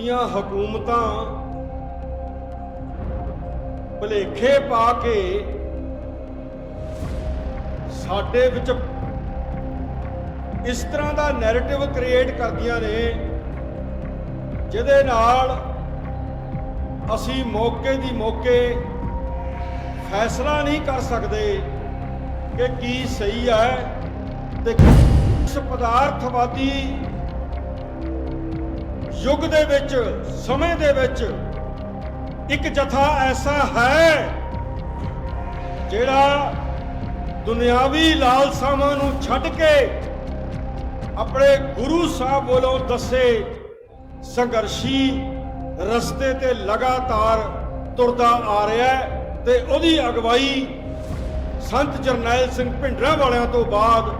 ਦੀਆਂ ਹਕੂਮਤਾਂ ਭਲੇਖੇ ਪਾ ਕੇ ਸਾਡੇ ਵਿੱਚ ਇਸ ਤਰ੍ਹਾਂ ਦਾ ਨੈਰੇਟਿਵ ਕ੍ਰੀਏਟ ਕਰਦੀਆਂ ਨੇ, ਜਿਹਦੇ ਨਾਲ ਅਸੀਂ ਮੌਕੇ ਦੀ ਮੌਕੇ ਫੈਸਲਾ ਨਹੀਂ ਕਰ ਸਕਦੇ ਕਿ ਕੀ ਸਹੀ ਹੈ ਤੇ ਇਸ ਪਦਾਰਥਵਾਦੀ ਯੁੱਗ ਦੇ ਵਿੱਚ, ਸਮੇਂ ਦੇ ਵਿੱਚ ਇੱਕ ਜਥਾ ਐਸਾ ਹੈ ਜਿਹੜਾ ਦੁਨਿਆਵੀ ਲਾਲਸਾਵਾਂ ਨੂੰ ਛੱਡ ਕੇ ਆਪਣੇ ਗੁਰੂ ਸਾਹਿਬ ਵੱਲੋਂ ਦੱਸੇ ਸੰਘਰਸ਼ੀ ਰਸਤੇ ਤੇ ਲਗਾਤਾਰ ਤੁਰਦਾ ਆ ਰਿਹਾ ਹੈ ਤੇ ਉਹਦੀ ਅਗਵਾਈ ਸੰਤ ਜਰਨੈਲ ਸਿੰਘ ਭਿੰਡਰਾਂ ਵਾਲਿਆਂ ਤੋਂ ਬਾਅਦ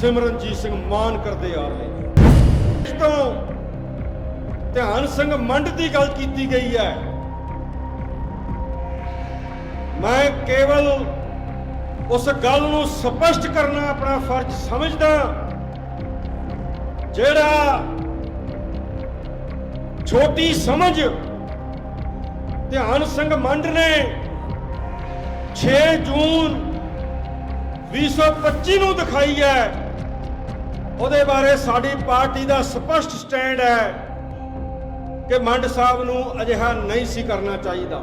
ਸਿਮਰਨਜੀਤ ਸਿੰਘ ਮਾਨ ਕਰਦੇ ਆ ਰਹੇ ਨੇ। ਇਸ ਤੋਂ ਧਿਆਨ ਸਿੰਘ ਮੰਡ ਦੀ ਗੱਲ ਕੀਤੀ ਗਈ ਹੈ। ਮੈਂ ਕੇਵਲ ਉਸ ਗੱਲ ਨੂੰ ਸਪਸ਼ਟ ਕਰਨਾ ਆਪਣਾ ਫਰਜ਼ ਸਮਝਦਾ ਜਿਹੜਾ ਛੋਟੀ ਸਮਝ ਧਿਆਨ ਸਿੰਘ ਮੰਡ ਨੇ 6 ਜੂਨ 2025 ਨੂੰ ਦਿਖਾਈ ਹੈ। ਉਹਦੇ ਬਾਰੇ ਸਾਡੀ ਪਾਰਟੀ ਦਾ ਸਪਸ਼ਟ ਸਟੈਂਡ ਹੈ। ਕਿ ਮੰਡ ਸਾਹਿਬ ਨੂੰ ਅਜਿਹਾ ਨਹੀਂ ਸੀ ਕਰਨਾ ਚਾਹੀਦਾ।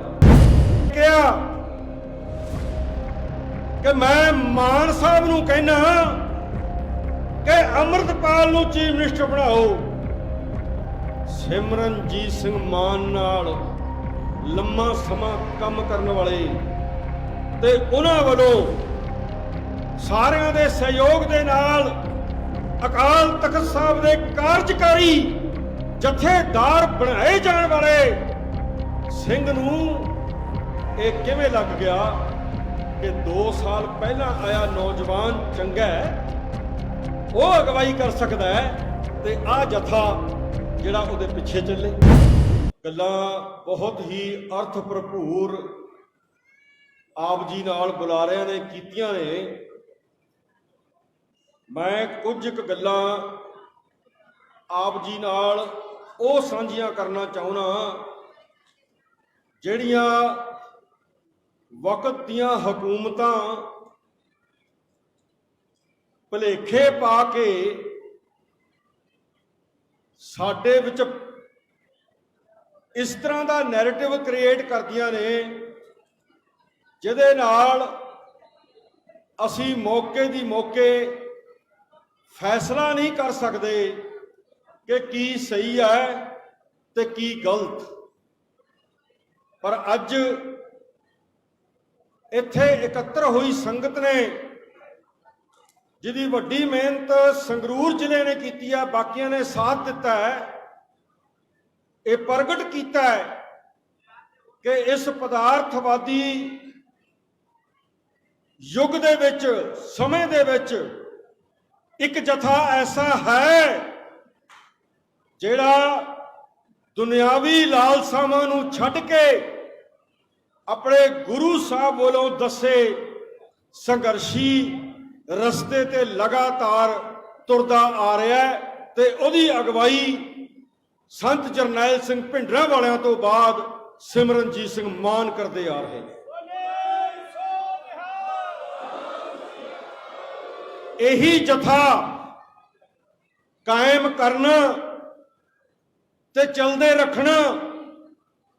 ਕਿਹਾ ਕਿ ਮੈਂ ਮਾਨ ਸਾਹਿਬ ਨੂੰ ਕਹਿਣਾ ਕਿ ਅਮਰਤਪਾਲ ਨੂੰ ਚੀਫ ਮਿਨਿਸਟਰ ਬਣਾਓ। ਸਿਮਰਨਜੀਤ ਸਿੰਘ ਮਾਨ ਨਾਲ ਲੰਮਾ ਸਮਾਂ ਕੰਮ ਕਰਨ ਵਾਲੇ ਤੇ ਉਹਨਾਂ ਵੱਲੋਂ ਸਾਰਿਆਂ ਦੇ ਸਹਿਯੋਗ ਦੇ ਨਾਲ ਅਕਾਲ ਤਖਤ ਸਾਹਿਬ ਦੇ ਕਾਰਜਕਾਰੀ ਜਥੇਦਾਰ ਬਣਾਏ ਜਾਣ ਵਾਲੇ ਸਿੰਘ ਨੂੰ ਇਹ ਕਿਵੇਂ ਲੱਗ ਗਿਆ ਕਿ 2 ਸਾਲ ਪਹਿਲਾਂ ਆਇਆ ਨੌਜਵਾਨ ਚੰਗਾ ਹੈ? ਉਹ ਅਗਵਾਈ ਕਰ ਸਕਦਾ ਹੈ ਤੇ ਆ ਜਥਾ ਜਿਹੜਾ ਉਹਦੇ ਪਿੱਛੇ ਚੱਲੇ। ਗੱਲਾਂ ਬਹੁਤ ਹੀ ਅਰਥ ਭਰਪੂਰ ਆਪ ਜੀ ਨਾਲ ਬੁਲਾਰਿਆਂ ਨੇ ਕੀਤੀਆਂ ਨੇ। ਮੈਂ ਕੁਝ ਕੁ ਗੱਲਾਂ ਆਪ ਜੀ ਨਾਲ ਉਹ ਸਾਂਝੀਆਂ ਕਰਨਾ ਚਾਹੁੰਦਾ ਜਿਹੜੀਆਂ ਵਕਤ ਦੀਆਂ ਹਕੂਮਤਾਂ ਭਲੇਖੇ ਪਾ ਕੇ ਸਾਡੇ ਵਿੱਚ ਇਸ ਤਰ੍ਹਾਂ ਦਾ ਨੈਰੇਟਿਵ ਕ੍ਰੀਏਟ ਕਰਦੀਆਂ ਨੇ, ਜਿਹਦੇ ਨਾਲ ਅਸੀਂ ਮੌਕੇ ਦੀ ਮੌਕੇ ਫੈਸਲਾ ਨਹੀਂ ਕਰ ਸਕਦੇ। ਕਿ ਕੀ ਸਹੀ ਹੈ ਤੇ ਕੀ ਗਲਤ। ਪਰ ਅੱਜ ਇੱਥੇ ਇਕੱਤਰ ਹੋਈ ਸੰਗਤ ਨੇ, ਜਿਹਦੀ ਵੱਡੀ ਮਿਹਨਤ ਸੰਗਰੂਰ ਜ਼ਿਲ੍ਹੇ ਨੇ ਕੀਤੀ ਹੈ, ਬਾਕੀਆਂ ਨੇ ਸਾਥ ਦਿੱਤਾ ਹੈ, ਇਹ ਪ੍ਰਗਟ ਕੀਤਾ ਹੈ ਕਿ ਇਸ ਪਦਾਰਥਵਾਦੀ ਯੁੱਗ ਦੇ ਵਿੱਚ, ਸਮੇਂ ਦੇ ਵਿੱਚ ਇੱਕ ਜਥਾ ਐਸਾ ਹੈ ਜਿਹੜਾ ਦੁਨਿਆਵੀ ਲਾਲਸਾਵਾਂ ਨੂੰ ਛੱਡ ਕੇ ਆਪਣੇ ਗੁਰੂ ਸਾਹਿਬ ਵੱਲੋਂ ਦੱਸੇ ਸੰਘਰਸ਼ੀ ਰਸਤੇ ਤੇ ਲਗਾਤਾਰ ਤੁਰਦਾ ਆ ਰਿਹਾ ਹੈ ਤੇ ਉਹਦੀ ਅਗਵਾਈ ਸੰਤ ਜਰਨੈਲ ਸਿੰਘ ਭਿੰਡਰਾਂ ਵਾਲਿਆਂ ਤੋਂ ਬਾਅਦ ਸਿਮਰਨਜੀਤ ਸਿੰਘ ਮਾਨ ਕਰਦੇ ਆ ਰਹੇ ਨੇ। ਇਹੀ ਜਥਾ ਕਾਇਮ ਕਰਨਾ ਤੇ ਚਲਦੇ ਰੱਖਣਾ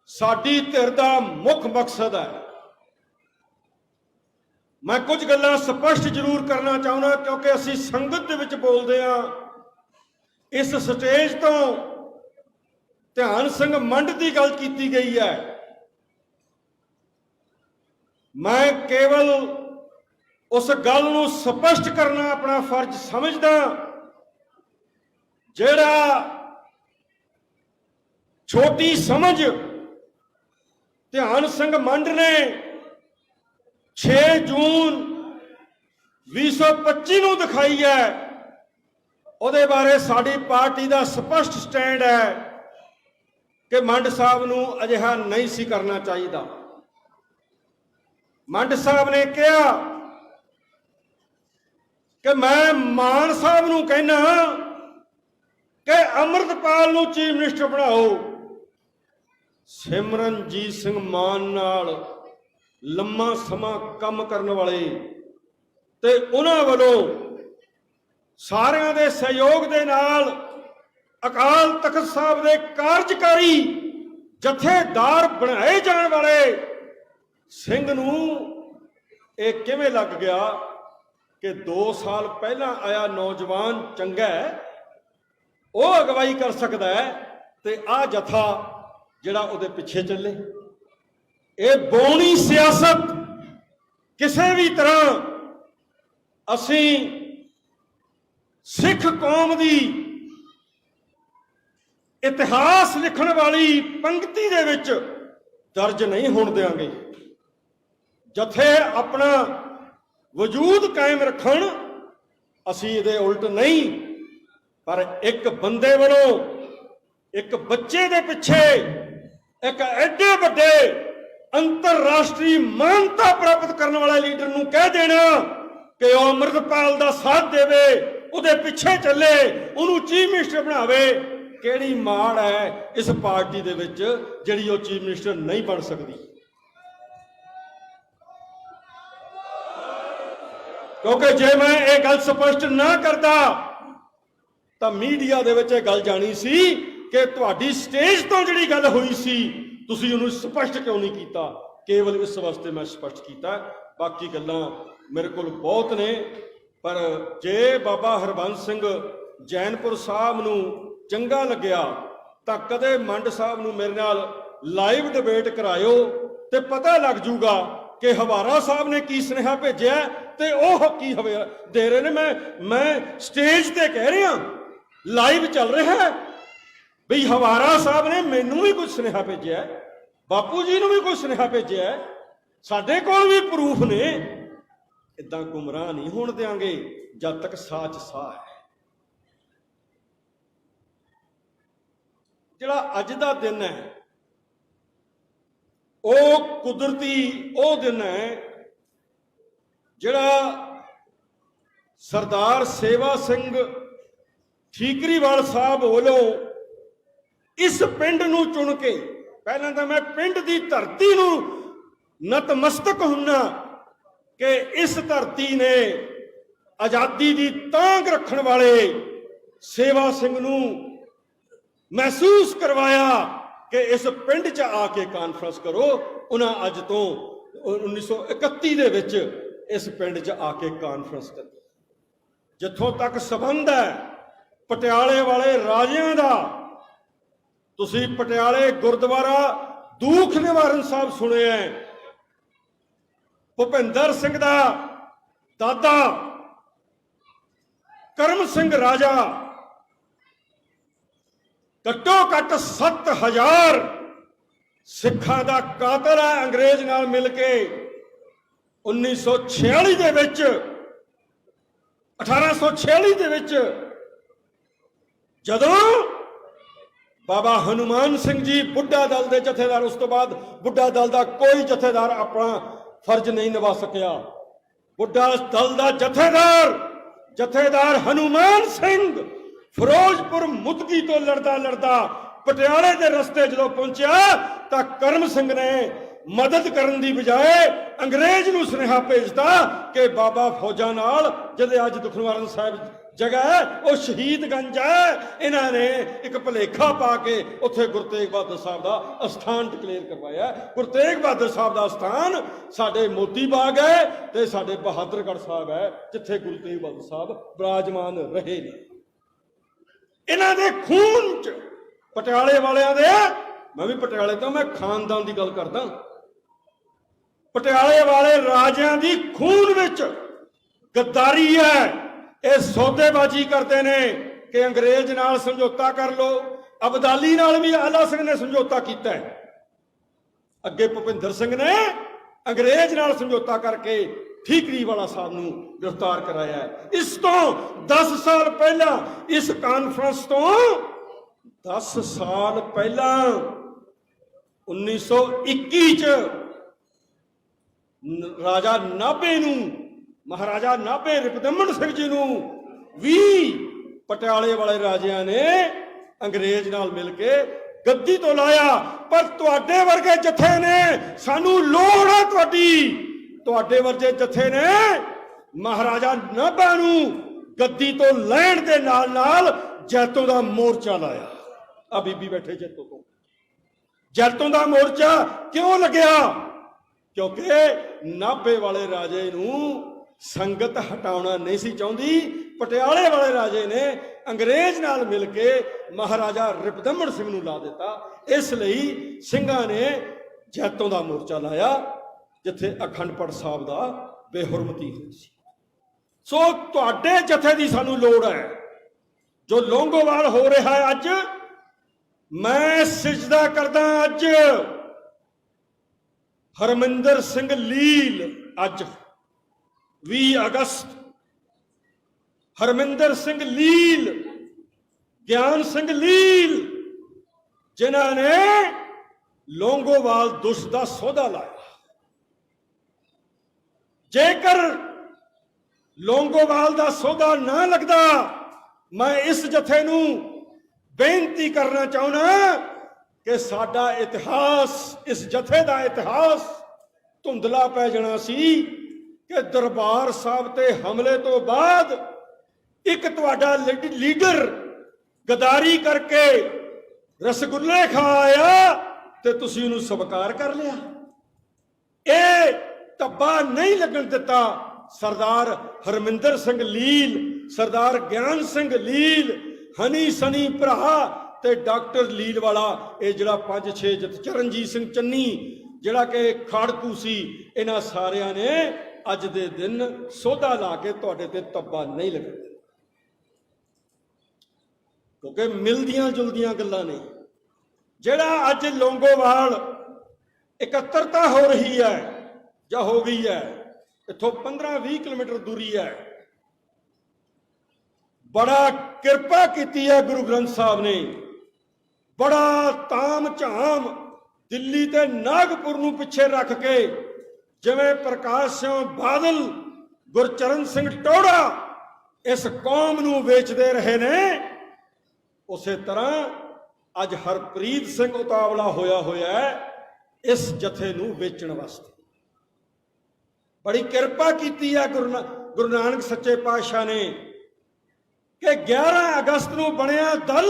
ਸਾਡੀ ਧਿਰ ਦਾ ਮੁੱਖ ਮਕਸਦ ਹੈ। ਮੈਂ ਕੁਝ ਗੱਲਾਂ ਸਪਸ਼ਟ ਜ਼ਰੂਰ ਕਰਨਾ ਚਾਹੁੰਦਾ, ਕਿਉਂਕਿ ਅਸੀਂ ਸੰਗਤ ਦੇ ਵਿੱਚ ਬੋਲਦੇ ਹਾਂ। ਇਸ ਸਟੇਜ ਤੋਂ ਧਿਆਨ ਸਿੰਘ ਮੰਡ ਦੀ ਗੱਲ ਕੀਤੀ ਗਈ ਹੈ। ਮੈਂ ਕੇਵਲ ਉਸ ਗੱਲ ਨੂੰ ਸਪਸ਼ਟ ਕਰਨਾ ਆਪਣਾ ਫਰਜ਼ ਸਮਝਦਾ, ਜਿਹੜਾ ਛੋਟੀ ਸਮਝ, ਧਿਆਨ ਸਿੰਘ ਮੰਡ ਨੇ 6 ਜੂਨ 2025 ਨੂੰ ਦਿਖਾਈ ਹੈ। ਉਹਦੇ ਬਾਰੇ ਸਾਡੀ ਪਾਰਟੀ ਦਾ ਸਪਸ਼ਟ ਸਟੈਂਡ ਹੈ ਕਿ ਮੰਡ ਸਾਹਿਬ ਨੂੰ ਅਜਿਹਾ ਨਹੀਂ ਸੀ ਕਰਨਾ ਚਾਹੀਦਾ। ਮੰਡ ਸਾਹਿਬ ਨੇ ਕਿਹਾ ਕਿ ਮੈਂ ਮਾਨ ਸਾਹਿਬ ਨੂੰ ਕਹਿਣਾ ਕਿ ਅਮਰਤਪਾਲ ਨੂੰ ਚੀਫ ਮਿਨਿਸਟਰ ਬਣਾਓ। ਸਿਮਰਨਜੀਤ ਸਿੰਘ ਮਾਨ ਨਾਲ ਲੰਮਾ ਸਮਾਂ ਕੰਮ ਕਰਨ ਵਾਲੇ ਤੇ ਉਹਨਾਂ ਵੱਲੋਂ ਸਾਰਿਆਂ ਦੇ ਸਹਿਯੋਗ ਦੇ ਨਾਲ ਅਕਾਲ ਤਖਤ ਸਾਹਿਬ ਦੇ ਕਾਰਜਕਾਰੀ ਜਥੇਦਾਰ ਬਣਾਏ ਜਾਣ ਵਾਲੇ ਸਿੰਘ ਨੂੰ ਇਹ ਕਿਵੇਂ ਲੱਗ ਗਿਆ ਕਿ 2 ਸਾਲ ਪਹਿਲਾਂ ਆਇਆ ਨੌਜਵਾਨ ਚੰਗਾ ਉਹ ਅਗਵਾਈ ਕਰ ਸਕਦਾ ਹੈ ਤੇ ਆ ਜਥਾ ਜਿਹੜਾ ਉਹਦੇ ਪਿੱਛੇ ਚੱਲੇ। ਇਹ ਬੋਣੀ ਸਿਆਸਤ ਕਿਸੇ ਵੀ ਤਰ੍ਹਾਂ ਅਸੀਂ ਸਿੱਖ ਕੌਮ ਦੀ ਇਤਿਹਾਸ ਲਿਖਣ ਵਾਲੀ ਪੰਕਤੀ ਦੇ ਵਿੱਚ ਦਰਜ ਨਹੀਂ ਹੋਣ ਦੇਵਾਂਗੇ ਜਥੇ ਆਪਣਾ ਵਜੂਦ ਕਾਇਮ ਰੱਖਣ, ਅਸੀਂ ਇਹਦੇ ਉਲਟ ਨਹੀਂ, ਪਰ ਇੱਕ ਬੰਦੇ ਵੱਲੋਂ, ਇੱਕ ਬੱਚੇ ਦੇ ਪਿੱਛੇ ਇੱਕ ਐਡੇ ਵੱਡੇ ਅੰਤਰਰਾਸ਼ਟਰੀ ਮਾਨਤਾ ਪ੍ਰਾਪਤ ਕਰਨ ਵਾਲੇ ਲੀਡਰ ਨੂੰ ਕਹਿ ਦੇਣਾ ਕਿ ਉਹ ਅੰਮ੍ਰਿਤਪਾਲ ਦਾ ਸਾਥ ਦੇਵੇ, ਉਹਦੇ ਪਿੱਛੇ ਚੱਲੇ, ਉਹਨੂੰ ਚੀਫ ਮਿਨਿਸਟਰ ਬਣਾਵੇ। ਕਿਹੜੀ ਮਾੜ ਹੈ ਇਸ ਪਾਰਟੀ ਦੇ ਵਿੱਚ ਜਿਹੜੀ ਉਹ ਚੀਫ ਮਿਨਿਸਟਰ ਨਹੀਂ ਬਣ ਸਕਦੀ? ਕਿਉਂਕਿ ਜੇ ਮੈਂ ਇਹ ਗੱਲ ਸਪਸ਼ਟ ਨਾ ਕਰਦਾ, ਤਾਂ ਮੀਡੀਆ ਦੇ ਵਿੱਚ ਇਹ ਗੱਲ ਜਾਣੀ ਸੀ ਕਿ ਤੁਹਾਡੀ ਸਟੇਜ ਤੋਂ ਜਿਹੜੀ ਗੱਲ ਹੋਈ ਸੀ, ਤੁਸੀਂ ਉਹਨੂੰ ਸਪਸ਼ਟ ਕਿਉਂ ਨਹੀਂ ਕੀਤਾ? ਕੇਵਲ ਇਸ ਵਾਸਤੇ ਮੈਂ ਸਪਸ਼ਟ ਕੀਤਾ। ਬਾਕੀ ਗੱਲਾਂ ਮੇਰੇ ਕੋਲ ਬਹੁਤ ਨੇ, ਪਰ ਜੇ ਬਾਬਾ ਹਰਬੰਸ ਸਿੰਘ ਜੈਨਪੁਰ ਸਾਹਿਬ ਨੂੰ ਚੰਗਾ ਲੱਗਿਆ, ਤਾਂ ਕਦੇ ਮੰਡ ਸਾਹਿਬ ਨੂੰ ਮੇਰੇ ਨਾਲ ਲਾਈਵ ਡਿਬੇਟ ਕਰਾਇਓ ਤੇ ਪਤਾ ਲੱਗ ਜੂਗਾ ਕਿ ਹਵਾਰਾ ਸਾਹਿਬ ਨੇ ਕੀ ਸੁਨੇਹਾ ਭੇਜਿਆ ਤੇ ਉਹ ਕੀ ਹਵੇ ਦੇ ਰਹੇ ਨੇ। ਮੈਂ ਮੈਂ ਸਟੇਜ ਤੇ ਕਹਿ ਰਿਹਾ, ਲਾਈਵ ਚੱਲ ਰਿਹਾ ਬਈ ਹਵਾਰਾ ਸਾਹਿਬ ਨੇ ਮੈਨੂੰ ਵੀ ਕੁਝ ਸੁਨੇਹਾ ਭੇਜਿਆ ਬਾਪੂ ਜੀ ਨੂੰ ਵੀ ਕੋਈ ਸੁਨੇਹਾ ਭੇਜਿਆ ਸਾਡੇ ਕੋਲ ਵੀ ਪ੍ਰੂਫ ਨੇ। ਇਦਾਂ ਗੁੰਮਰਾਹ ਨਹੀਂ ਹੋਣ ਦੇਾਂਗੇ ਜਦ ਤੱਕ ਸਾਚ ਸਾਹ ਹੈ। ਜਿਹੜਾ ਅੱਜ ਦਾ ਦਿਨ ਹੈ, ਉਹ ਕੁਦਰਤੀ ਉਹ ਦਿਨ ਹੈ, ਜਿਹੜਾ ਸਰਦਾਰ ਸੇਵਾ ਸਿੰਘ ਠੀਕਰੀਵਾਲ ਸਾਹਿਬ ਵੱਲੋਂ ਇਸ ਪਿੰਡ ਨੂੰ ਚੁਣ ਕੇ, ਪਹਿਲਾਂ ਤਾਂ ਮੈਂ ਪਿੰਡ ਦੀ ਧਰਤੀ ਨੂੰ ਨਤਮਸਤਕ ਹੁੰਨਾ ਕਿ ਇਸ ਧਰਤੀ ਨੇ ਆਜ਼ਾਦੀ ਦੀ ਤਾਂਗ ਰੱਖਣ ਵਾਲੇ ਸੇਵਾ ਸਿੰਘ ਨੂੰ ਮਹਿਸੂਸ ਕਰਵਾਇਆ ਕਿ ਇਸ ਪਿੰਡ 'ਚ ਆ ਕੇ ਕਾਨਫਰੰਸ ਕਰੋ। ਉਹਨਾਂ ਅੱਜ ਤੋਂ 1931 ਦੇ ਵਿੱਚ ਇਸ ਪਿੰਡ 'ਚ ਆ ਕੇ ਕਾਨਫਰੰਸ ਕੀਤੀ ਜਿੱਥੋਂ ਤੱਕ ਸਬੰਧ ਹੈ, ਪਟਿਆਲੇ ਵਾਲੇ ਰਾਜਿਆਂ ਦਾ ਤੁਸੀਂ ਪਟਿਆਲੇ, ਗੁਰਦੁਆਰਾ, ਦੂਖ ਨਿਵਾਰਨ ਸਾਹਿਬ ਸੁਣਿਆ ਹੈ ਭੁਪਿੰਦਰ ਸਿੰਘ ਦਾ ਦਾਦਾ, ਕਰਮ ਸਿੰਘ ਰਾਜਾ, ਘੱਟੋ ਘੱਟ 7000 ਸਿੱਖਾਂ ਦਾ ਕਾਤਲ ਹੈ ਅੰਗਰੇਜ਼ ਨਾਲ ਮਿਲ ਕੇ। 1946 ਦੇ ਵਿੱਚ 1846 ਦੇ ਵਿੱਚ ਜਦੋਂ ਬਾਬਾ ਹਨੂਮਾਨ ਸਿੰਘ ਜੀ ਬੁੱਢਾ ਦਲ ਦੇ ਜਥੇਦਾਰ, ਉਸ ਤੋਂ ਬਾਅਦ ਬੁੱਢਾ ਦਲ ਦਾ ਕੋਈ ਜਥੇਦਾਰ ਆਪਣਾ ਫਰਜ਼ ਨਹੀਂ ਨਿਭਾ ਸਕਿਆ। ਬੁੱਢਾ ਦਲ ਦਾ ਜਥੇਦਾਰ ਜਥੇਦਾਰ ਹਨੂਮਾਨ ਸਿੰਘ ਫਿਰੋਜ਼ਪੁਰ ਮੁਦਗੀ ਤੋਂ ਲੜਦਾ ਲੜਦਾ ਪਟਿਆਲੇ ਦੇ ਰਸਤੇ ਜਦੋਂ ਪਹੁੰਚਿਆ ਤਾਂ ਕਰਮ ਸਿੰਘ ਨੇ ਮਦਦ ਕਰਨ ਦੀ ਬਜਾਏ ਅੰਗਰੇਜ਼ ਨੂੰ ਸੁਨੇਹਾ ਭੇਜਦਾ ਕਿ ਬਾਬਾ ਫੌਜਾਂ ਨਾਲ, ਜਿਹਦੇ ਅੱਜ ਦੁਖਨਿਵਾਰਨ ਸਾਹਿਬ ਜਗ੍ਹਾ ਹੈ, ਉਹ ਸ਼ਹੀਦਗੰਜ ਹੈ। ਇਹਨਾਂ ਨੇ ਇੱਕ ਭਲੇਖਾ ਪਾ ਕੇ ਉੱਥੇ ਗੁਰੂ ਤੇਗ ਬਹਾਦਰ ਸਾਹਿਬ ਦਾ ਅਸਥਾਨ ਡਿਕਲੇਅਰ ਕਰਵਾਇਆ ਗੁਰੂ ਤੇਗ ਬਹਾਦਰ ਸਾਹਿਬ ਦਾ ਅਸਥਾਨ ਸਾਡੇ ਮੋਤੀ ਬਾਗ ਹੈ ਤੇ ਸਾਡੇ ਬਹਾਦਰਗੜ੍ਹ ਸਾਹਿਬ ਹੈ, ਜਿੱਥੇ ਗੁਰੂ ਤੇਗ ਬਹਾਦਰ ਸਾਹਿਬ ਬਿਰਾਜਮਾਨ ਰਹੇ ਨੇ। ਇਹਨਾਂ ਦੇ ਖੂਨ ਚ ਪਟਿਆਲੇ ਵਾਲਿਆਂ ਦੇ, ਮੈਂ ਵੀ ਪਟਿਆਲੇ ਤੋਂ, ਮੈਂ ਖਾਨਦਾਨ ਦੀ ਗੱਲ ਕਰਦਾ। ਪਟਿਆਲੇ ਵਾਲੇ ਰਾਜਿਆਂ ਦੀ ਖੂਨ ਵਿੱਚ ਗੱਦਾਰੀ ਹੈ। ਇਹ ਸੌਦੇਬਾਜ਼ੀ ਕਰਦੇ ਨੇ ਕਿ ਅੰਗਰੇਜ਼ ਨਾਲ ਸਮਝੌਤਾ ਕਰ ਲਓ, ਅਬਦਾਲੀ ਨਾਲ ਵੀ ਆਲਾ ਸਿੰਘ ਨੇ ਸਮਝੌਤਾ ਕੀਤਾ ਹੈ। ਅੱਗੇ ਭੁਪਿੰਦਰ ਸਿੰਘ ਨੇ ਅੰਗਰੇਜ਼ ਨਾਲ ਸਮਝੌਤਾ ਕਰਕੇ ਠੀਕਰੀ ਵਾਲਾ ਸਾਹਿਬ ਨੂੰ ਗ੍ਰਿਫਤਾਰ ਕਰਾਇਆ ਹੈ। ਇਸ ਤੋਂ 10 ਸਾਲ ਪਹਿਲਾਂ, ਇਸ ਕਾਨਫਰੰਸ ਤੋਂ 10 ਸਾਲ ਪਹਿਲਾਂ 1921 ਚ ਰਾਜਾ ਨਾਭੇ ਨੂੰ ਮਹਾਰਾਜਾ ਨਾਭੇ ਰਿਪਦਮਨ ਸਿੰਘ ਜੀ ਨੂੰ ਵੀ ਪਟਿਆਲੇ ਵਾਲੇ ਰਾਜਿਆਂ ਨੇ ਅੰਗਰੇਜ਼ ਨਾਲ ਮਿਲ ਕੇ ਗੱਦੀ ਤੋਂ ਲਾਇਆ, ਪਰ ਤੁਹਾਡੇ ਵਰਗੇ ਜਥੇ ਨੇ ਸਾਨੂੰ ਲੋੜ ਹੈ ਤੁਹਾਡੀ। ਤੁਹਾਡੇ ਵਰਗੇ ਜਥੇ ਨੇ ਮਹਾਰਾਜਾ ਨਾਭਾ ਨੂੰ ਗੱਦੀ ਤੋਂ ਲੈਣ ਦੇ ਨਾਲ ਨਾਲ ਜੈਤੋਂ ਦਾ ਮੋਰਚਾ ਲਾਇਆ। ਆ ਬੀਬੀ ਬੈਠੇ ਜੈਤੋਂ ਤੋਂ। ਜੈਤੋਂ ਦਾ ਮੋਰਚਾ ਕਿਉਂ ਲੱਗਿਆ? ਕਿਉਂਕਿ ਨਾਭੇ ਵਾਲੇ ਰਾਜੇ ਨੂੰ ਸੰਗਤ ਹਟਾਉਣਾ ਨਹੀਂ ਸੀ ਚਾਹੁੰਦੀ। ਪਟਿਆਲੇ ਵਾਲੇ ਰਾਜੇ ਨੇ ਅੰਗਰੇਜ਼ ਨਾਲ ਮਿਲ ਕੇ ਮਹਾਰਾਜਾ ਰਿਪਦਮਨ ਸਿੰਘ ਨੂੰ ਲਾ ਦਿੱਤਾ। ਇਸ ਲਈ ਸਿੰਘਾਂ ਨੇ ਜੈਤੋਂ ਦਾ ਮੋਰਚਾ ਲਾਇਆ, ਜਿੱਥੇ ਅਖੰਡ ਪਾਠ ਸਾਹਿਬ ਦਾ ਬੇਹੁਰਮਤੀ ਹੋਈ ਸੀ। ਸੋ ਤੁਹਾਡੇ ਜਥੇ ਦੀ ਸਾਨੂੰ ਲੋੜ ਹੈ। ਜੋ ਲੋਂਗੋਵਾਲ ਹੋ ਰਿਹਾ ਹੈ ਅੱਜ, ਮੈਂ ਸਜਦਾ ਕਰਦਾ ਅੱਜ। ਹਰਮਿੰਦਰ ਸਿੰਘ ਲੀਲ ਅੱਜ। 20 ਅਗਸਤ, ਹਰਮਿੰਦਰ ਸਿੰਘ ਲੀਲ, ਗਿਆਨ ਸਿੰਘ ਲੀਲ, ਜਿਨ੍ਹਾਂ ਨੇ ਲੋਂਗੋਵਾਲ ਦੁਸ਼ ਦਾ ਸੌਦਾ ਲਾਇਆ। ਜੇਕਰ ਲੋਂਗੋਵਾਲ ਦਾ ਸੌਦਾ ਨਾ ਲੱਗਦਾ, ਮੈਂ ਇਸ ਜਥੇ ਨੂੰ ਬੇਨਤੀ ਕਰਨਾ ਚਾਹੁੰਦਾ ਕਿ ਸਾਡਾ ਇਤਿਹਾਸ, ਇਸ ਜਥੇ ਦਾ ਇਤਿਹਾਸ ਧੁੰਦਲਾ ਪੈ ਜਾਣਾ ਸੀ। ਕਿ ਦਰਬਾਰ ਸਾਹਿਬ ਤੇ ਹਮਲੇ ਤੋਂ ਬਾਅਦ ਇੱਕ ਤੁਹਾਡਾ ਲੀਡਰ ਗਦਾਰੀ ਕਰਕੇ ਰਸਗੁੱਲੇ ਖਾ ਆਇਆ ਤੇ ਤੁਸੀਂ ਉਹਨੂੰ ਸਵੀਕਾਰ ਕਰ ਲਿਆ। ਇਹ ਧੱਬਾ ਨਹੀਂ ਲੱਗਣ ਦਿੱਤਾ ਸਰਦਾਰ ਹਰਮਿੰਦਰ ਸਿੰਘ ਲੀਲ, ਸਰਦਾਰ ਗਿਆਨ ਸਿੰਘ ਲੀਲ, ਹਨੀ ਸਨੀ ਭਰਾ ਤੇ ਡਾਕਟਰ ਲੀਲ ਵਾਲਾ, ਇਹ ਜਿਹੜਾ 5-6 ਜਤ ਚਰਨਜੀਤ ਸਿੰਘ ਚੰਨੀ, ਜਿਹੜਾ ਕਿ ਖਾੜਕੂ ਸੀ, ਇਹਨਾਂ ਸਾਰਿਆਂ ਨੇ ਅੱਜ ਦੇ ਦਿਨ ਸੋਧਾ ਲਾ ਕੇ ਤੁਹਾਡੇ ਤੇ ਤੱਬਾ ਨਹੀਂ ਲੱਗਦਾ ਕਿਉਂਕਿ ਮਿਲਦੀਆਂ ਜੁਲਦੀਆਂ ਗੱਲਾਂ ਨੇ। ਜਿਹੜਾ ਅੱਜ ਲੋਂਗੋਵਾਲ ਇਕੱਤਰਤਾ ਹੋ ਰਹੀ ਹੈ ਜਾਂ ਹੋ ਗਈ ਹੈ, ਇੱਥੋਂ 15-20 ਕਿਲੋਮੀਟਰ ਦੂਰੀ ਹੈ। ਬੜਾ ਕਿਰਪਾ ਕੀਤੀ ਹੈ ਗੁਰੂ ਗ੍ਰੰਥ ਸਾਹਿਬ ਨੇ। ਬੜਾ ਤਾਮ ਝਾਮ ਦਿੱਲੀ ਤੇ ਨਾਗਪੁਰ ਨੂੰ ਪਿੱਛੇ ਰੱਖ ਕੇ ਜਿਵੇਂ ਪ੍ਰਕਾਸ਼ ਸਿੰਘ ਬਾਦਲ, ਗੁਰਚਰਨ ਸਿੰਘ ਟੋੜਾ ਇਸ ਕੌਮ ਨੂੰ ਵੇਚਦੇ ਰਹੇ ਨੇ, ਉਸੇ ਤਰ੍ਹਾਂ ਅੱਜ ਹਰਪ੍ਰੀਤ ਸਿੰਘ ਉਤਾਵਲਾ ਹੋਇਆ ਹੋਇਆ ਹੈ ਇਸ ਜਥੇ ਨੂੰ ਵੇਚਣ ਵਾਸਤੇ। ਬੜੀ ਕਿਰਪਾ ਕੀਤੀ ਹੈ ਗੁਰੂ ਗੁਰੂ ਨਾਨਕ ਸੱਚੇ ਪਾਤਸ਼ਾਹ ਨੇ ਕਿ 11 ਅਗਸਤ ਨੂੰ ਬਣਿਆ ਦਲ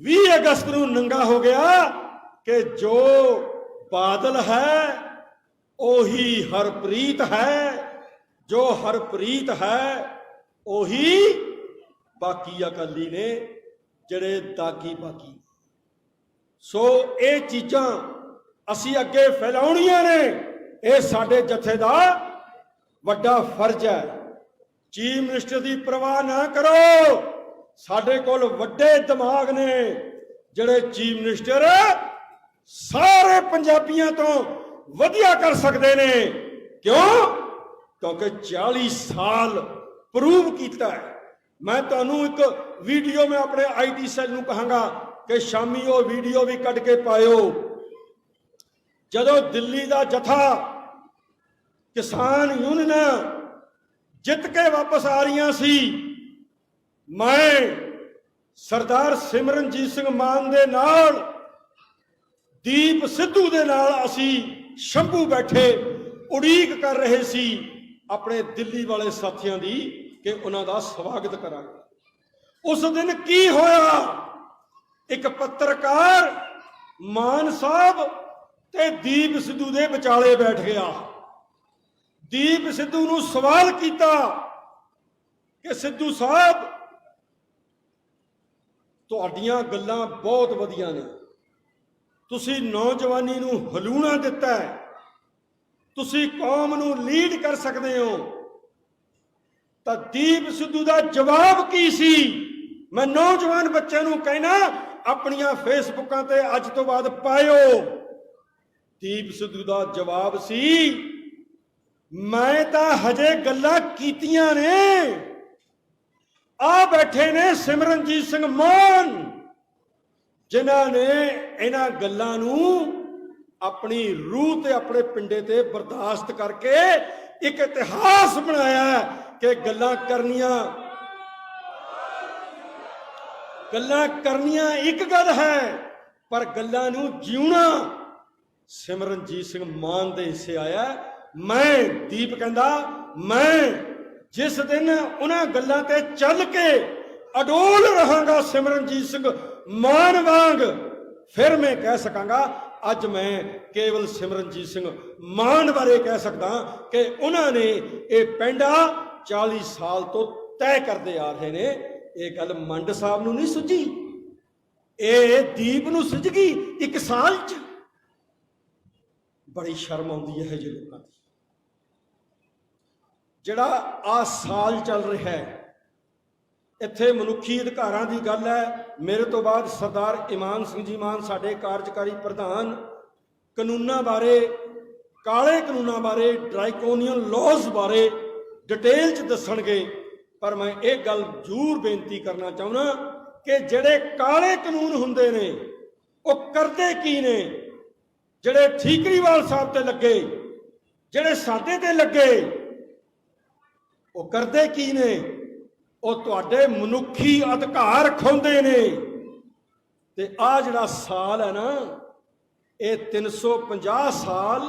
20 ਅਗਸਤ ਨੂੰ ਨੰਗਾ ਹੋ ਗਿਆ ਕਿ ਜੋ ਬਾਦਲ ਹੈ ਉਹੀ ਹਰਪ੍ਰੀਤ ਹੈ, ਜੋ ਹਰਪ੍ਰੀਤ ਹੈ, ਉਹੀ ਬਾਕੀ ਅਕਾਲੀ ਨੇ ਜਿਹੜੇ ਦਾਗੀ ਬਾਕੀ ਸੋ ਇਹ ਚੀਜ਼ਾਂ ਅਸੀਂ ਅੱਗੇ ਫੈਲਾਉਣੀਆਂ ਨੇ, ਇਹ ਸਾਡੇ ਜਥੇ ਦਾ ਵੱਡਾ ਫਰਜ਼ ਹੈ। ਚੀਫ ਮਿਨਿਸਟਰ ਦੀ ਪਰਵਾਹ ਨਾ ਕਰੋ, ਸਾਡੇ ਕੋਲ ਵੱਡੇ ਦਿਮਾਗ ਨੇ, ਜਿਹੜੇ ਚੀਫ ਮਿਨਿਸਟਰ ਸਾਰੇ ਪੰਜਾਬੀਆਂ ਤੋਂ ਵਧੀਆ ਕਰ ਸਕਦੇ ਨੇ। ਕਿਉਂ? ਕਿਉਂਕਿ 40 ਸਾਲ ਪ੍ਰੂਵ ਕੀਤਾ ਹੈ। ਮੈਂ ਤੁਹਾਨੂੰ ਇੱਕ ਵੀਡੀਓ ਮੈਂ ਆਪਣੇ ਆਈਟੀ ਸੈੱਲ ਨੂੰ ਕਹਾਂਗਾ ਕਿ ਸ਼ਾਮੀ ਉਹ ਵੀਡੀਓ ਵੀ ਕੱਢ ਕੇ ਪਾਇਓ। ਜਦੋਂ ਦਿੱਲੀ ਦਾ ਜਥਾ ਕਿਸਾਨ ਯੂਨੀਅਨਾਂ ਜਿੱਤ ਕੇ ਵਾਪਸ ਆ ਰਹੀਆਂ ਸੀ, ਮੈਂ ਸਰਦਾਰ ਸਿਮਰਨਜੀਤ ਸਿੰਘ ਮਾਨ ਦੇ ਨਾਲ, ਦੀਪ ਸਿੱਧੂ ਦੇ ਨਾਲ ਅਸੀਂ ਸ਼ੰਭੂ ਬੈਠੇ ਉਡੀਕ ਕਰ ਰਹੇ ਸੀ ਆਪਣੇ ਦਿੱਲੀ ਵਾਲੇ ਸਾਥੀਆਂ ਦੀ ਕਿ ਉਹਨਾਂ ਦਾ ਸਵਾਗਤ ਕਰਾਂਗੇ। ਉਸ ਦਿਨ ਕੀ ਹੋਇਆ? ਇੱਕ ਪੱਤਰਕਾਰ ਮਾਨ ਸਾਹਿਬ ਤੇ ਦੀਪ ਸਿੱਧੂ ਦੇ ਵਿਚਾਲੇ ਬੈਠ ਗਿਆ। ਦੀਪ ਸਿੱਧੂ ਨੂੰ ਸਵਾਲ ਕੀਤਾ ਕਿ ਸਿੱਧੂ ਸਾਹਿਬ, ਤੁਹਾਡੀਆਂ ਗੱਲਾਂ ਬਹੁਤ ਵਧੀਆ ਨੇ। ਤੁਸੀਂ ਨੌਜਵਾਨੀ ਨੂੰ ਹਲੂਣਾ ਦਿੱਤਾ ਹੈ। ਤੁਸੀਂ ਕੌਮ ਨੂੰ ਲੀਡ ਕਰ ਸਕਦੇ ਹੋ। ਤਾਂ ਦੀਪ ਸਿੱਧੂ ਦਾ ਜਵਾਬ ਕੀ ਸੀ? ਮੈਂ ਨੌਜਵਾਨ ਬੱਚਿਆਂ ਨੂੰ ਕਹਿਣਾ, ਆਪਣੀਆਂ ਫੇਸਬੁੱਕਾਂ ਤੇ ਅੱਜ ਤੋਂ ਬਾਅਦ ਪਾਇਓ। ਦੀਪ ਸਿੱਧੂ ਦਾ ਜਵਾਬ ਸੀ, ਮੈਂ ਤਾਂ ਹਜੇ ਗੱਲਾਂ ਕੀਤੀਆਂ ਨੇ। ਆ ਬੈਠੇ ਨੇ ਸਿਮਰਨਜੀਤ ਸਿੰਘ ਮਾਨ ਜਿਨ੍ਹਾਂ ਨੇ ਇਹਨਾਂ ਗੱਲਾਂ ਨੂੰ ਆਪਣੀ ਰੂਹ ਤੇ ਆਪਣੇ ਪਿੰਡੇ ਤੇ ਬਰਦਾਸ਼ਤ ਕਰਕੇ ਇੱਕ ਇਤਿਹਾਸ ਬਣਾਇਆ ਕਿ ਗੱਲਾਂ ਕਰਨੀਆਂ ਗੱਲਾਂ ਕਰਨੀਆਂ ਇੱਕ ਗੱਲ ਹੈ, ਪਰ ਗੱਲਾਂ ਨੂੰ ਜਿਉਣਾ ਸਿਮਰਨਜੀਤ ਸਿੰਘ ਮਾਨ ਦੇ ਹਿੱਸੇ ਆਇਆ ਮੈਂ ਦੀਪ ਕਹਿੰਦਾ, ਮੈਂ ਜਿਸ ਦਿਨ ਉਹਨਾਂ ਗੱਲਾਂ ਤੇ ਚੱਲ ਕੇ ਅਡੋਲ ਰਹਾਂਗਾ ਸਿਮਰਨਜੀਤ ਸਿੰਘ ਮਾਨ ਵਾਂਗ ਫਿਰ ਮੈਂ ਕਹਿ ਸਕਾਂਗਾ, ਅੱਜ ਮੈਂ ਕੇਵਲ ਸਿਮਰਨਜੀਤ ਸਿੰਘ ਮਾਨ ਬਾਰੇ ਕਹਿ ਸਕਦਾ ਕਿ ਉਹਨਾਂ ਨੇ ਇਹ ਪੈਂਡਾ 40 ਸਾਲ ਤੋਂ ਤੈਅ ਕਰਦੇ ਆ ਰਹੇ ਨੇ। ਇਹ ਗੱਲ ਮੰਡ ਸਾਹਿਬ ਨੂੰ ਨਹੀਂ ਸੁਝੀ। ਇਹ ਦੀਪ ਨੂੰ ਸੁਝ ਗਈ ਇੱਕ ਸਾਲ ਚ। ਬੜੀ ਸ਼ਰਮ ਆਉਂਦੀ ਹੈ ਜੇ ਲੋਕਾਂ ਦੀ। ਜਿਹੜਾ ਆ ਸਾਲ ਚੱਲ ਰਿਹਾ ਹੈ ਇੱਥੇ ਮਨੁੱਖੀ ਅਧਿਕਾਰਾਂ ਦੀ ਗੱਲ ਹੈ। ਮੇਰੇ ਤੋਂ ਬਾਅਦ ਸਰਦਾਰ ਇਮਾਨ ਸਿੰਘ ਜੀ ਮਾਨ ਸਾਡੇ ਕਾਰਜਕਾਰੀ ਪ੍ਰਧਾਨ। ਕਾਨੂੰਨਾਂ ਬਾਰੇ, ਕਾਲੇ ਕਾਨੂੰਨਾਂ ਬਾਰੇ ਡਰਾਈਕੋਨੀਅਨ ਲਾਜ਼ ਬਾਰੇ ਡਿਟੇਲ ਚ ਦੱਸਣਗੇ। ਪਰ ਮੈਂ ਇਹ ਗੱਲ ਜ਼ਰੂਰ ਬੇਨਤੀ ਕਰਨਾ ਚਾਹੁੰਦਾ ਕਿ ਜਿਹੜੇ ਕਾਲੇ ਕਾਨੂੰਨ ਹੁੰਦੇ ਨੇ, ਉਹ ਕਰਦੇ ਕੀ ਨੇ? ਜਿਹੜੇ ਠੀਕਰੀਵਾਲ ਸਾਹਿਬ ਤੇ ਲੱਗੇ, ਜਿਹੜੇ ਸਾਡੇ ਤੇ ਲੱਗੇ, ਉਹ ਕਰਦੇ ਕੀ ਨੇ? ਉਹ ਤੁਹਾਡੇ ਮਨੁੱਖੀ ਅਧਿਕਾਰ ਖੋਂਦੇ ਨੇ। ਤੇ ਆ ਜਿਹੜਾ ਸਾਲ ਹੈ ਨਾ, ਇਹ 350 ਸਾਲ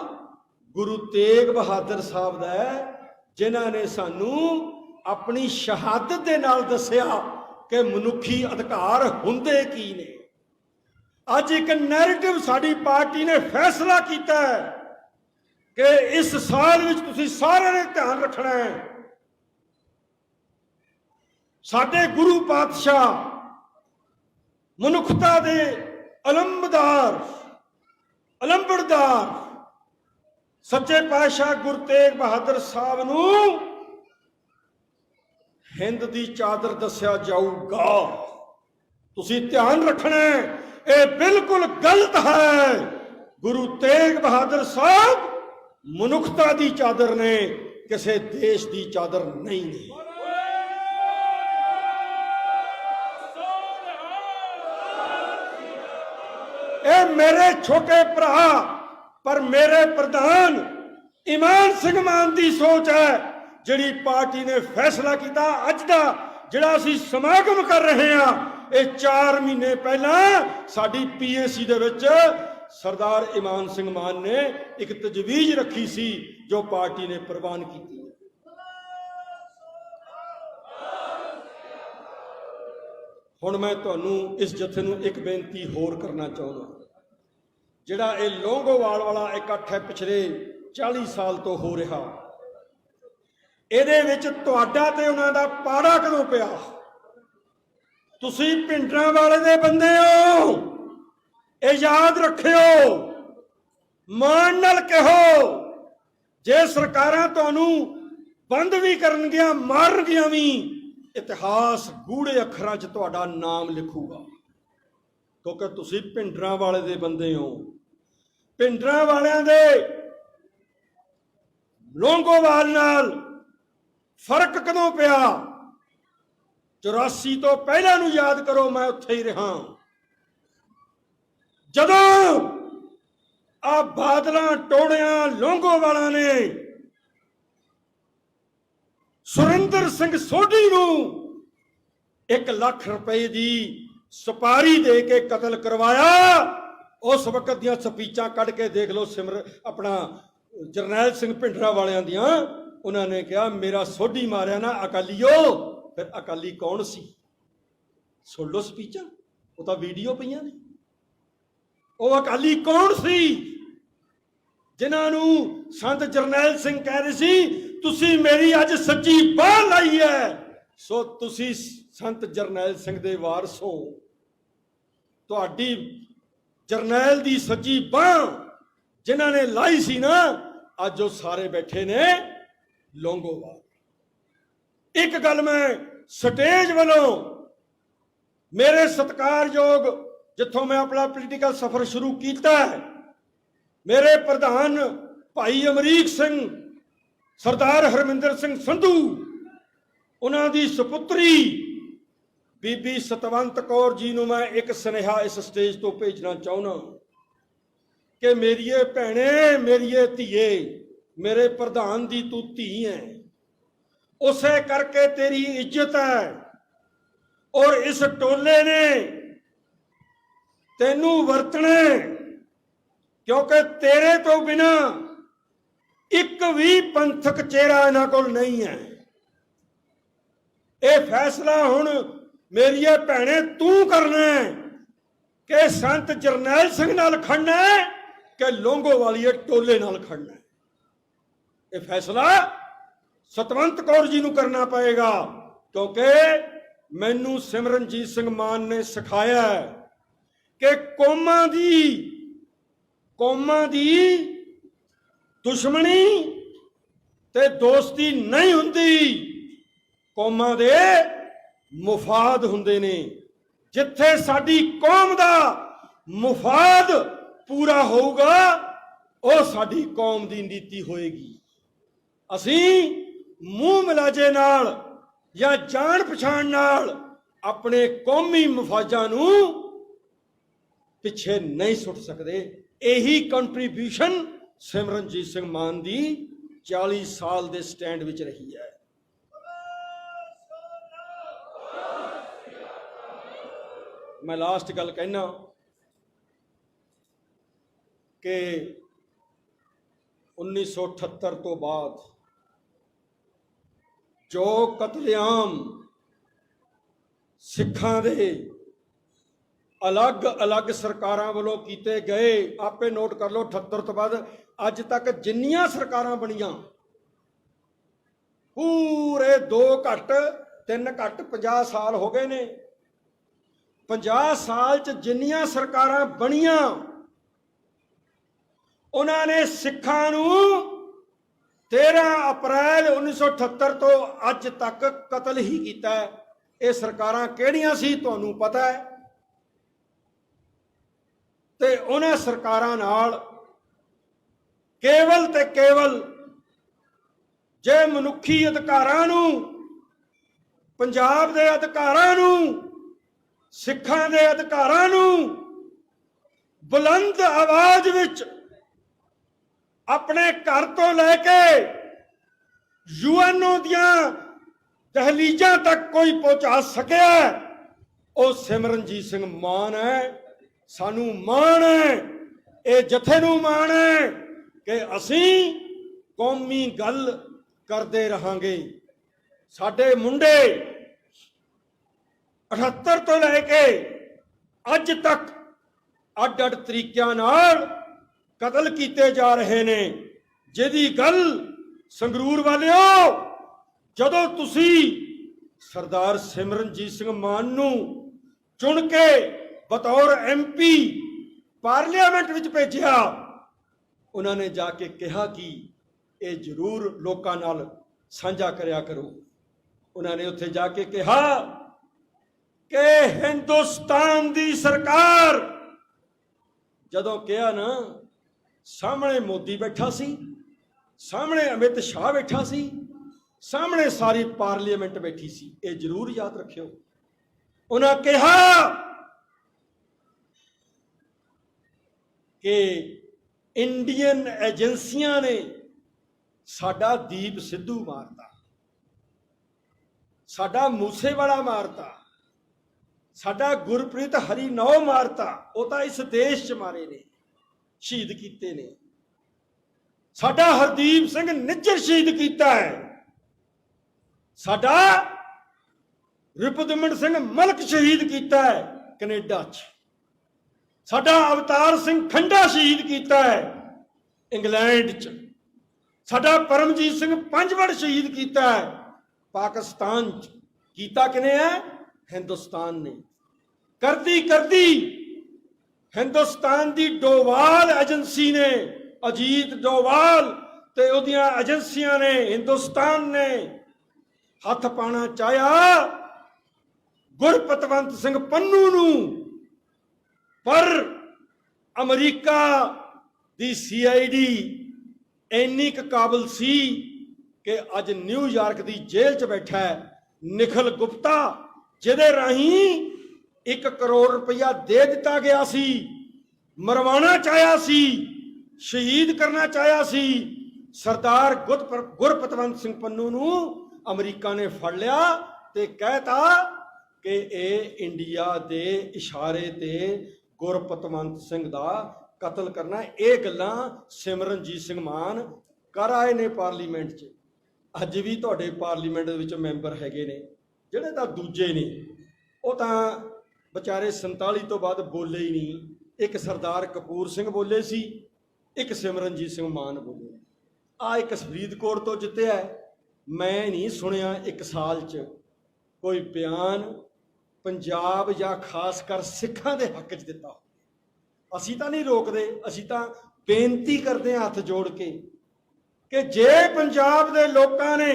ਗੁਰੂ ਤੇਗ ਬਹਾਦਰ ਸਾਹਿਬ ਦਾ ਹੈ, ਜਿਨ੍ਹਾਂ ਨੇ ਸਾਨੂੰ ਆਪਣੀ ਸ਼ਹਾਦਤ ਦੇ ਨਾਲ ਦੱਸਿਆ ਕਿ ਮਨੁੱਖੀ ਅਧਿਕਾਰ ਹੁੰਦੇ ਕੀ ਨੇ। ਅੱਜ ਇੱਕ ਨੈਰੇਟਿਵ ਸਾਡੀ ਪਾਰਟੀ ਨੇ ਫੈਸਲਾ ਕੀਤਾ ਹੈ ਕਿ ਇਸ ਸਾਲ ਵਿੱਚ ਤੁਸੀਂ ਸਾਰਿਆਂ ਨੇ ਧਿਆਨ ਰੱਖਣਾ ਹੈ। ਸਾਡੇ ਗੁਰੂ ਪਾਤਸ਼ਾਹ ਮਨੁੱਖਤਾ ਦੇ ਅਲੰਬਦਾਰ, ਅਲੰਬੜਦਾਰ ਸੱਚੇ ਪਾਤਸ਼ਾਹ ਗੁਰੂ ਤੇਗ ਬਹਾਦਰ ਸਾਹਿਬ ਨੂੰ ਹਿੰਦ ਦੀ ਚਾਦਰ ਦੱਸਿਆ ਜਾਊਗਾ। ਤੁਸੀਂ ਧਿਆਨ ਰੱਖਣਾ ਇਹ ਬਿਲਕੁਲ ਗਲਤ ਹੈ। ਗੁਰੂ ਤੇਗ ਬਹਾਦਰ ਸਾਹਿਬ ਮਨੁੱਖਤਾ ਦੀ ਚਾਦਰ ਨੇ, ਕਿਸੇ ਦੇਸ਼ ਦੀ ਚਾਦਰ ਨਹੀਂ ਨੇ। ਇਹ ਮੇਰੇ ਛੋਟੇ ਭਰਾ, ਪਰ ਮੇਰੇ ਪ੍ਰਧਾਨ ਇਮਾਨ ਸਿੰਘ ਮਾਨ ਦੀ ਸੋਚ ਹੈ, ਜਿਹੜੀ ਪਾਰਟੀ ਨੇ ਫੈਸਲਾ ਕੀਤਾ ਅੱਜ ਦਾ, ਜਿਹੜਾ ਅਸੀਂ ਸਮਾਗਮ ਕਰ ਰਹੇ ਹਾਂ। ਇਹ 4 ਮਹੀਨੇ ਪਹਿਲਾਂ ਸਾਡੀ ਪੀਏਸੀ ਦੇ ਵਿੱਚ ਸਰਦਾਰ ਇਮਾਨ ਸਿੰਘ ਮਾਨ ਨੇ ਇੱਕ ਤਜਵੀਜ਼ ਰੱਖੀ ਸੀ, ਜੋ ਪਾਰਟੀ ਨੇ ਪ੍ਰਵਾਨ ਕੀਤੀ। ਹੁਣ ਮੈਂ ਤੁਹਾਨੂੰ ਇਸ ਜਥੇ ਨੂੰ ਇੱਕ ਬੇਨਤੀ ਹੋਰ ਕਰਨਾ ਚਾਹੁੰਦਾ। ਜਿਹੜਾ ਇਹ ਲੋਂਗੋਵਾਲ ਵਾਲਾ ਇਕੱਠ ਹੈ ਪਿਛਲੇ 40 ਸਾਲ ਤੋਂ ਹੋ ਰਿਹਾ। ਇਹਦੇ ਵਿੱਚ ਤੁਹਾਡਾ ਤੇ ਉਹਨਾਂ ਦਾ ਪਾੜਾ ਕਦੋਂ ਪਿਆ? ਤੁਸੀਂ ਪਿੰਡਰਾਂ ਵਾਲੇ ਦੇ ਬੰਦੇ ਹੋ। ਇਹ ਯਾਦ ਰੱਖਿਓ। ਮਾਣ ਨਾਲ ਕਹੋ। ਜੇ ਸਰਕਾਰਾਂ ਤੁਹਾਨੂੰ ਬੰਦ ਵੀ ਕਰਨਗੀਆਂ, ਮਾਰਨਗੀਆਂ ਵੀ ਇਤਿਹਾਸ ਗੂੜੇ ਅੱਖਰਾਂ 'ਚ ਤੁਹਾਡਾ ਨਾਮ ਲਿਖੂਗਾ। ਕਿਉਂਕਿ ਤੁਸੀਂ ਪਿੰਡਰਾਂ ਵਾਲੇ ਦੇ ਬੰਦੇ ਹੋ। ਪਿੰਡਰਾਂ ਵਾਲਿਆਂ ਦੇ ਲੋਂਗੋਵਾਲ ਨਾਲ ਫ਼ਰਕ ਕਦੋਂ ਪਿਆ? 84 ਤੋਂ ਪਹਿਲਾਂ ਨੂੰ ਯਾਦ ਕਰੋ, ਮੈਂ ਉੱਥੇ ਹੀ ਰਹਾ। ਜਦੋਂ ਆ ਬਾਦਲਾਂ ਟੋੜਿਆਂ ਲੋਂਗੋਵਾਲਾਂ ਨੇ ਸੁਰਿੰਦਰ ਸਿੰਘ ਸੋਢੀ ਨੂੰ 1 ਲੱਖ ਰੁਪਏ ਦੀ ਸੁਪਾਰੀ ਦੇ ਕੇ ਕਤਲ ਕਰਵਾਇਆ। ਉਸ ਵਕਤ ਦੀਆਂ ਸਪੀਚਾਂ ਕੱਢ ਕੇ ਦੇਖ ਲਓ ਸਿਮਰ, ਆਪਣਾ ਜਰਨੈਲ ਸਿੰਘ ਭਿੰਡਰਾ ਵਾਲਿਆਂ ਦੀਆਂ। ਉਹਨਾਂ ਨੇ ਕਿਹਾ, ਮੇਰਾ ਸੋਢੀ ਮਾਰਿਆ ਨਾ ਅਕਾਲੀਓ ਫਿਰ ਅਕਾਲੀ ਕੌਣ ਸੀ? ਸੁਣ ਲਓ ਸਪੀਚਾਂ, ਉਹ ਤਾਂ ਵੀਡੀਓ ਪਈਆਂ ਨੇ। ਉਹ ਅਕਾਲੀ ਕੌਣ ਸੀ? ਜਿਨ੍ਹਾਂ ਨੂੰ ਸੰਤ ਜਰਨੈਲ ਸਿੰਘ ਕਹਿ ਰਹੇ ਸੀ, ਤੁਸੀਂ ਮੇਰੀ ਅੱਜ ਸੱਚੀ ਬਾਹ ਲਾਈ ਹੈ। ਸੋ ਤੁਸੀਂ ਸੰਤ ਜਰਨੈਲ ਸਿੰਘ ਦੇ ਵਾਰਸ ਹੋ। ਤੁਹਾਡੀ ਜਰਨੈਲ ਦੀ ਸੱਚੀ ਬਾਹ ਜਿਨ੍ਹਾਂ ਨੇ ਲਾਈ ਸੀ ਨਾ, ਅੱਜ ਉਹ ਸਾਰੇ ਬੈਠੇ ਨੇ ਲੋਂਗੋਵਾਲ। ਇੱਕ ਗੱਲ ਮੈਂ ਸਟੇਜ ਵੱਲੋਂ ਮੇਰੇ ਸਤਿਕਾਰਯੋਗ, ਜਿੱਥੋਂ ਮੈਂ ਆਪਣਾ ਪੋਲੀਟੀਕਲ ਸਫ਼ਰ ਸ਼ੁਰੂ ਕੀਤਾ ਹੈ ਮੇਰੇ ਪ੍ਰਧਾਨ ਭਾਈ ਅਮਰੀਕ ਸਿੰਘ, ਸਰਦਾਰ ਹਰਮਿੰਦਰ ਸਿੰਘ ਸੰਧੂ, ਉਹਨਾਂ ਦੀ ਸੁਪੁੱਤਰੀ ਬੀਬੀ ਸਤਵੰਤ ਕੌਰ ਜੀ ਨੂੰ ਮੈਂ ਇੱਕ ਸੁਨੇਹਾ ਇਸ ਸਟੇਜ ਤੋਂ ਭੇਜਣਾ ਚਾਹੁੰਦਾ ਕਿ ਮੇਰੀਏ ਭੈਣੇ, ਮੇਰੀਏ ਧੀਏ, ਮੇਰੇ ਪ੍ਰਧਾਨ ਦੀ ਤੂੰ ਧੀ ਹੈ ਉਸੇ ਕਰਕੇ ਤੇਰੀ ਇੱਜ਼ਤ ਹੈ ਔਰ ਇਸ ਟੋਲੇ ਨੇ ਤੈਨੂੰ ਵਰਤਣੇ ਕਿਉਂਕਿ ਤੇਰੇ ਤੋਂ ਬਿਨਾ ਇੱਕ ਵੀ ਪੰਥਕ ਚਿਹਰਾ ਇਹਨਾਂ ਕੋਲ ਨਹੀਂ ਹੈ। ਇਹ ਫੈਸਲਾ ਹੁਣ ਮੇਰੀਏ ਭੈਣੇ ਤੂੰ ਕਰਨਾ ਹੈ ਕਿ ਸੰਤ ਜਰਨੈਲ ਸਿੰਘ ਨਾਲ ਖੜਨਾ ਹੈ ਕਿ ਲੋਂਗੋ ਵਾਲੀਏ ਟੋਲੇ ਨਾਲ ਖੜਨਾ ਹੈ। ਇਹ ਫੈਸਲਾ ਸਤਵੰਤ ਕੌਰ ਜੀ ਨੂੰ ਕਰਨਾ ਪਏਗਾ ਕਿਉਂਕਿ ਮੈਨੂੰ ਸਿਮਰਨਜੀਤ ਸਿੰਘ ਮਾਨ ਨੇ ਸਿਖਾਇਆ ਕਿ ਕੌਮਾਂ ਦੀ ਕੌਮਾਂ ਦੀ ਦੁਸ਼ਮਣੀ ਤੇ ਦੋਸਤੀ ਨਹੀਂ ਹੁੰਦੀ। ਕੌਮਾਂ ਦੇ ਮੁਫਾਦ ਹੁੰਦੇ ਨੇ। ਜਿੱਥੇ ਸਾਡੀ ਕੌਮ ਦਾ ਮੁਫਾਦ ਪੂਰਾ ਹੋਊਗਾ, ਉਹ ਸਾਡੀ ਕੌਮ ਦੀ ਨੀਤੀ ਹੋਏਗੀ। ਅਸੀਂ ਮੂੰਹ ਮਿਲਾਜੇ ਨਾਲ ਜਾਂ ਜਾਣ ਪਛਾਣ ਨਾਲ ਆਪਣੇ ਕੌਮੀ ਮਫਾਜਾਂ ਨੂੰ ਪਿੱਛੇ ਨਹੀਂ ਸੁੱਟ ਸਕਦੇ। ਇਹੀ ਕੰਟਰੀਬਿਊਸ਼ਨ ਸਿਮਰਨਜੀਤ ਸਿੰਘ ਮਾਨ ਦੀ 40 ਸਾਲ ਦੇ ਸਟੈਂਡ ਵਿੱਚ ਰਹੀ ਹੈ। ਮੈਂ ਲਾਸਟ ਗੱਲ ਕਹਿਣਾ ਕਿ 1978 ਤੋਂ ਬਾਅਦ ਜੋ ਕਤਲੇਆਮ ਸਿੱਖਾਂ ਦੇ ਅਲੱਗ-ਅਲੱਗ ਸਰਕਾਰਾਂ ਵੱਲੋਂ ਕੀਤੇ ਗਏ। ਆਪੇ ਨੋਟ ਕਰ ਲਓ 78 ਤੋਂ ਬਾਅਦ ਅੱਜ ਤੱਕ ਜਿੰਨੀਆਂ ਸਰਕਾਰਾਂ ਬਣੀਆਂ, ਪੂਰੇ 2 ਘੱਟ 3 ਘੱਟ 50 ਸਾਲ ਹੋ ਗਏ ਨੇ। 50 ਸਾਲ ਚ ਜਿੰਨੀਆਂ ਸਰਕਾਰਾਂ ਬਣੀਆਂ, ਉਹਨਾਂ ਨੇ ਸਿੱਖਾਂ ਨੂੰ 13 ਅਪ੍ਰੈਲ 1978 ਤੋਂ ਅੱਜ ਤੱਕ ਕਤਲ ਹੀ ਕੀਤਾ। ਇਹ ਸਰਕਾਰਾਂ ਕਿਹੜੀਆਂ ਸੀ, ਤੁਹਾਨੂੰ ਪਤਾ ਹੈ। ਤੇ ਉਹਨਾਂ ਸਰਕਾਰਾਂ ਨਾਲ ਕੇਵਲ ਤੇ ਕੇਵਲ ਜੇ ਮਨੁੱਖੀ ਅਧਿਕਾਰਾਂ ਨੂੰ, ਪੰਜਾਬ ਦੇ ਅਧਿਕਾਰਾਂ ਨੂੰ, ਸਿੱਖਾਂ ਦੇ ਅਧਿਕਾਰਾਂ ਨੂੰ ਬੁਲੰਦ ਆਵਾਜ਼ ਵਿੱਚ ਆਪਣੇ ਘਰ ਤੋਂ ਲੈ ਕੇ ਯੂਐਨਓ ਦੀਆਂ ਦਹਲੀਜ਼ਾਂ ਤੱਕ ਕੋਈ ਪਹੁੰਚਾ ਸਕਿਆ, ਉਹ ਸਿਮਰਨਜੀਤ ਸਿੰਘ ਮਾਨ ਹੈ। ਸਾਨੂੰ ਮਾਣ ਹੈ, ਇਹ ਜਥੇ ਨੂੰ ਮਾਣ ਹੈ ਕਿ ਅਸੀਂ ਕੌਮੀ ਗੱਲ ਕਰਦੇ ਰਹਾਂਗੇ। ਸਾਡੇ ਮੁੰਡੇ 78 ਤੋਂ ਲੈ ਕੇ ਅੱਜ ਤੱਕ ਅੱਡ ਅੱਡ ਤਰੀਕਿਆਂ ਨਾਲ ਕਤਲ ਕੀਤੇ ਜਾ ਰਹੇ ਨੇ। ਜਿਹਦੀ ਗੱਲ ਸੰਗਰੂਰ ਵਾਲਿਓ, ਜਦੋਂ ਤੁਸੀਂ ਸਰਦਾਰ ਸਿਮਰਨਜੀਤ ਸਿੰਘ ਮਾਨ ਨੂੰ ਚੁਣ ਕੇ ਬਤੌਰ ਐਮਪੀ ਪਾਰਲੀਮੈਂਟ ਵਿੱਚ ਭੇਜਿਆ। ਉਹਨਾਂ ਨੇ ਜਾ ਕੇ ਕਿਹਾ ਕਿ ਇਹ ਜ਼ਰੂਰ ਲੋਕਾਂ ਨਾਲ ਸਾਂਝਾ ਕਰਿਆ ਕਰੋ। ਉਹਨਾਂ ਨੇ ਉੱਥੇ ਜਾ ਕੇ ਕਿਹਾ ਕਿ ਹਿੰਦੁਸਤਾਨ ਦੀ ਸਰਕਾਰ, ਜਦੋਂ ਕਿਹਾ ਨਾ, ਸਾਹਮਣੇ ਮੋਦੀ ਬੈਠਾ ਸੀ, ਸਾਹਮਣੇ ਅਮਿਤ ਸ਼ਾਹ ਬੈਠਾ ਸੀ, ਸਾਹਮਣੇ ਸਾਰੀ ਪਾਰਲੀਮੈਂਟ ਬੈਠੀ ਸੀ, ਇਹ ਜ਼ਰੂਰ ਯਾਦ ਰੱਖਿਓ। ਉਹਨਾਂ ਕਿਹਾ ਕਿ ਇੰਡੀਅਨ ਏਜੰਸੀਆਂ ਨੇ ਸਾਡਾ ਦੀਪ ਸਿੱਧੂ ਮਾਰਤਾ। ਸਾਡਾ ਮੂਸੇਵਾਲਾ ਮਾਰਤਾ। ਸਾਡਾ ਗੁਰਪ੍ਰੀਤ ਹਰੀ ਨੌ ਮਾਰਤਾ। ਉਹ ਤਾਂ ਇਸ ਦੇਸ਼ 'ਚ ਮਾਰੇ ਨੇ, ਸ਼ਹੀਦ ਕੀਤੇ ਨੇ। ਸਾਡਾ ਹਰਦੀਪ ਸਿੰਘ ਨਿੱਜਰ ਸ਼ਹੀਦ ਕੀਤਾ ਹੈ। ਸਾਡਾ ਰਿਪਦਮਨ ਸਿੰਘ ਮਲਕ ਸ਼ਹੀਦ ਕੀਤਾ ਹੈ ਕੈਨੇਡਾ 'ਚ। ਸਾਡਾ ਅਵਤਾਰ ਸਿੰਘ ਖੰਡਾ ਸ਼ਹੀਦ ਕੀਤਾ ਹੈ ਇੰਗਲੈਂਡ 'ਚ। ਸਾਡਾ ਪਰਮਜੀਤ ਸਿੰਘ ਪੰਜਵੜ ਸ਼ਹੀਦ ਕੀਤਾ ਹੈ। ਪਾਕਿਸਤਾਨ 'ਚ। ਕੀਤਾ ਕਿਨੇ ਹੈ? ਹਿੰਦੁਸਤਾਨ ਨੇ। ਕਰਦੀ ਕਰਦੀ ਹਿੰਦੁਸਤਾਨ ਦੀ ਡੋਵਾਲ ਏਜੰਸੀ ਨੇ, ਅਜੀਤ ਡੋਵਾਲ ਤੇ ਉਹਦੀਆਂ ਏਜੰਸੀਆਂ ਨੇ, ਹਿੰਦੁਸਤਾਨ ਨੇ। ਹੱਥ ਪਾਣਾ ਚਾਹਿਆ ਗੁਰਪਤਵੰਤ ਸਿੰਘ ਪੰਨੂ ਨੂੰ। ਪਰ ਅਮਰੀਕਾ ਦੀ ਸੀਆਈਡੀ ਇੰਨੀ ਕੁ ਕਾਬਲ ਸੀ ਕਿ ਅੱਜ ਨਿਊਯਾਰਕ ਦੀ ਜੇਲ੍ਹ 'ਚ ਬੈਠਾ ਹੈ ਨਿਖਲ ਗੁਪਤਾ, ਜਿਹਦੇ ਰਾਹੀਂ 1 ਕਰੋੜ ਰੁਪਇਆ ਦੇ ਦਿੱਤਾ ਗਿਆ ਸੀ ਮਰਵਾਣਾ ਚਾਹਿਆ ਸੀ, ਸ਼ਹੀਦ ਕਰਨਾ ਚਾਹਿਆ ਸੀ। ਸਰਦਾਰ ਗੁਰਪ੍ਰ- ਗੁਰਪਤਵੰਤ ਸਿੰਘ ਪੰਨੂ ਨੂੰ ਅਮਰੀਕਾ ਨੇ ਫੜ ਲਿਆ ਤੇ ਕਹਿਤਾ ਕਿ ਇਹ ਇੰਡੀਆ ਦੇ ਇਸ਼ਾਰੇ ਤੇ ਗੁਰਪਤਵੰਤ ਸਿੰਘ ਦਾ ਕਤਲ ਕਰਨਾ, ਇਹ ਗੱਲਾਂ ਸਿਮਰਨਜੀਤ ਸਿੰਘ ਮਾਨ ਕਰ ਆਏ ਨੇ ਪਾਰਲੀਮੈਂਟ 'ਚ। ਅੱਜ ਵੀ ਤੁਹਾਡੇ ਪਾਰਲੀਮੈਂਟ ਦੇ ਵਿੱਚ ਮੈਂਬਰ ਹੈਗੇ ਨੇ, ਜਿਹੜੇ ਤਾਂ ਦੂਜੇ ਨੇ। ਉਹ ਤਾਂ ਵਿਚਾਰੇ 47 ਤੋਂ ਬਾਅਦ ਬੋਲੇ ਹੀ ਨਹੀਂ। ਇੱਕ ਸਰਦਾਰ ਕਪੂਰ ਸਿੰਘ ਬੋਲੇ ਸੀ, ਇੱਕ ਸਿਮਰਨਜੀਤ ਸਿੰਘ ਮਾਨ ਬੋਲੇ। ਆ ਇੱਕ ਫਰੀਦਕੋਟ ਤੋਂ ਜਿੱਤਿਆ ਮੈਂ ਨਹੀਂ ਸੁਣਿਆ ਇੱਕ ਸਾਲ 'ਚ ਕੋਈ ਬਿਆਨ ਪੰਜਾਬ ਜਾਂ ਖਾਸ ਕਰ ਸਿੱਖਾਂ ਦੇ ਹੱਕ 'ਚ ਦਿੱਤਾ ਹੋਵੇ। ਅਸੀਂ ਤਾਂ ਨਹੀਂ ਰੋਕਦੇ, ਅਸੀਂ ਤਾਂ ਬੇਨਤੀ ਕਰਦੇ ਹਾਂ ਹੱਥ ਜੋੜ ਕੇ ਕਿ ਜੇ ਪੰਜਾਬ ਦੇ ਲੋਕਾਂ ਨੇ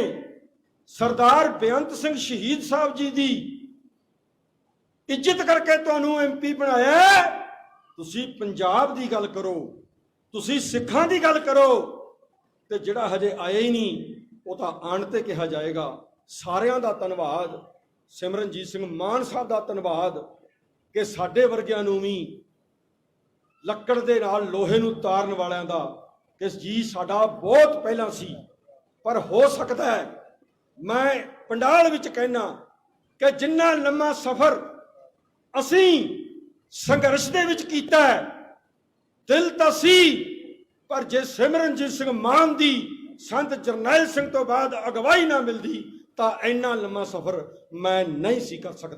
ਸਰਦਾਰ ਬੇਅੰਤ ਸਿੰਘ ਸ਼ਹੀਦ ਸਾਹਿਬ ਜੀ ਦੀ ਇੱਜ਼ਤ ਕਰਕੇ ਤੁਹਾਨੂੰ ਐਮਪੀ ਬਣਾਇਆ ਤੁਸੀਂ ਪੰਜਾਬ ਦੀ ਗੱਲ ਕਰੋ, ਤੁਸੀਂ ਸਿੱਖਾਂ ਦੀ ਗੱਲ ਕਰੋ ਤੇ ਜਿਹੜਾ ਹਜੇ ਆਇਆ ਹੀ ਨਹੀਂ, ਉਹ ਤਾਂ ਆਣ ਤੇ ਕਿਹਾ ਜਾਏਗਾ। ਸਾਰਿਆਂ ਦਾ ਧੰਨਵਾਦ। ਸਿਮਰਨਜੀਤ ਸਿੰਘ ਮਾਨ ਸਾਹਿਬ ਦਾ ਧੰਨਵਾਦ ਕਿ ਸਾਡੇ ਵਰਗਿਆਂ ਨੂੰ ਵੀ ਲੱਕੜ ਦੇ ਨਾਲ ਲੋਹੇ ਨੂੰ ਤਾਰਨ ਵਾਲਿਆਂ ਦਾ ਕਿ ਜੀ ਸਾਡਾ ਬਹੁਤ ਪਹਿਲਾਂ ਸੀ, ਪਰ ਹੋ ਸਕਦਾ ਹੈ। ਮੈਂ ਪੰਡਾਲ ਵਿੱਚ ਕਹਿਣਾ ਕਿ ਜਿੰਨਾ ਲੰਮਾ ਸਫ਼ਰ ਅਸੀਂ ਸੰਘਰਸ਼ ਦੇ ਵਿੱਚ ਕੀਤਾ ਹੈ, ਦਿਲ ਤਾਂ ਸੀ, ਪਰ ਜੇ ਸਿਮਰਨਜੀਤ ਸਿੰਘ ਮਾਨ ਦੀ, ਸੰਤ ਜਰਨੈਲ ਸਿੰਘ ਤੋਂ ਬਾਅਦ ਅਗਵਾਈ ਨਾ ਮਿਲਦੀ ਤਾਂ ਇੰਨਾ ਲੰਮਾ ਸਫ਼ਰ ਮੈਂ ਨਹੀਂ ਸੀ ਕਰ ਸਕਦਾ।